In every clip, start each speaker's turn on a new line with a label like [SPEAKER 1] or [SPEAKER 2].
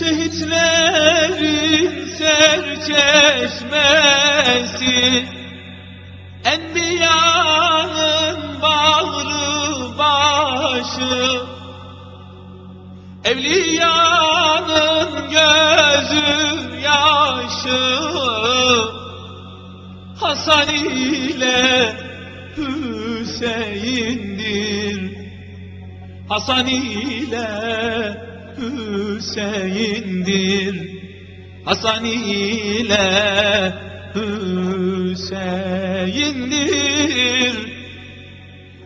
[SPEAKER 1] Şehitlerin serçeşmesi Enbiyanın bağrı başı Evliyanın gözü yaşı Hasan ile Hüseyin'dir. Hasan ile Hüseyin'dir. Hasan ile Hüseyin'dir.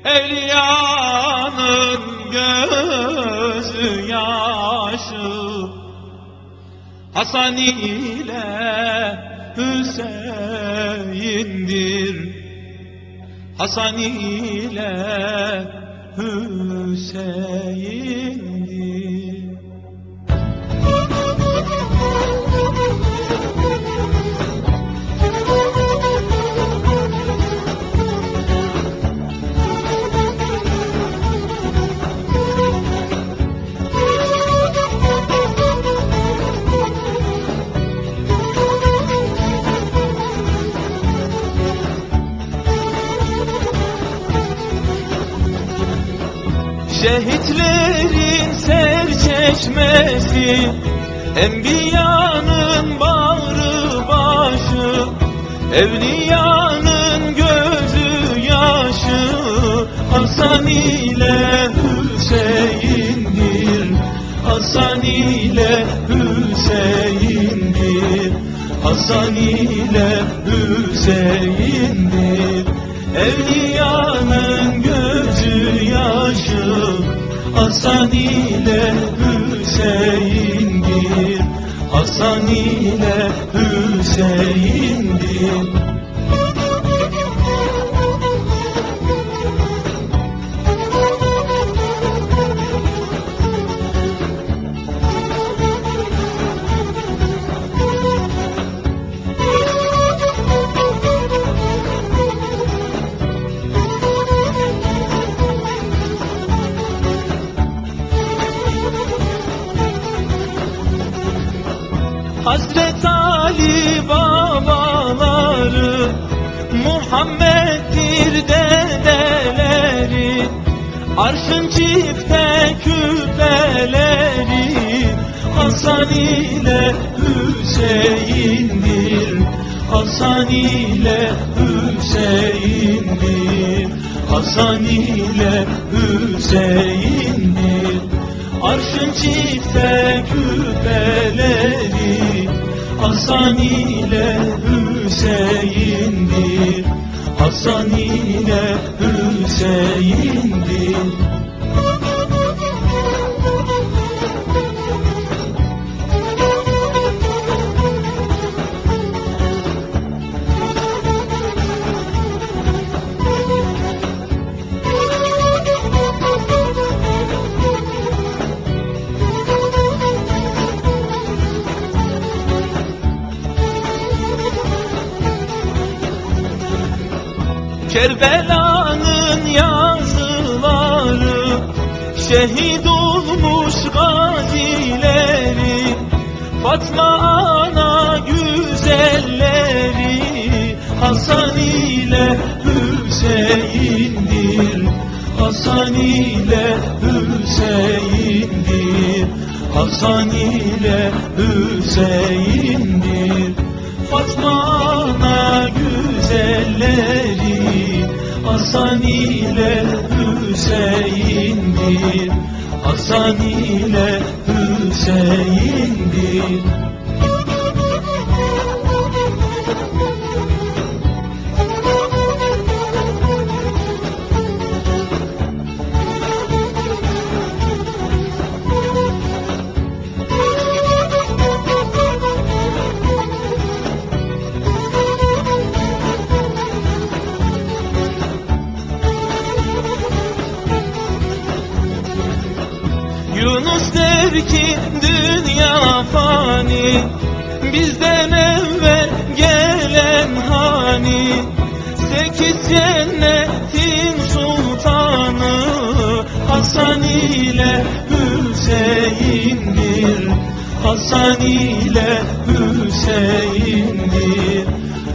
[SPEAKER 1] Evliyanın gözü yaşı. Hasan ile Hüseyin'dir. Hasan ile Hüseyin'dir Şehitlerin serçeşmesi Enbiyanın bağrı başı Evliyanın gözü yaşı Hasan ile Hüseyin'dir Hasan ile Hüseyin'dir Hasan ile Hüseyin'dir Evliyanın gözü Hasan ile Hüseyin'dir. Hasan ile Hüseyin'dir Hazret Ali babaları Muhammed'dir dedeleri Arşın çifte küpeleri Hasan ile Hüseyin'dir. Hasan ile Hüseyin'dir. Hasan ile Hüseyin'dir Arşın çifte küpeleri Hasan ile Hüseyin'dir. Hasan ile Hüseyin'dir Kerbela'nın yazıları Şehit olmuş gazileri Fatma ana güzelleri Hasan ile Hüseyin'dir Hasan ile Hüseyin'dir Hasan ile Hüseyin'dir Hasan ile Hüseyin'dir. Hasan ile Hüseyin'dir Der ki dünya fani. Bizden evvel gelen hani. Sekiz cennetin sultanı Hasan ile Hüseyin'dir. Hasan ile Hüseyin'dir.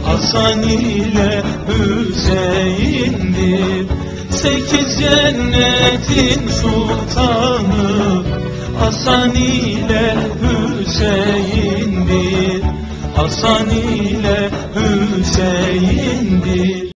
[SPEAKER 1] Hasan ile Hüseyin'dir. Sekiz cennetin sultanı Hasan ile Hüseyin'dir Hasan ile Hüseyin'dir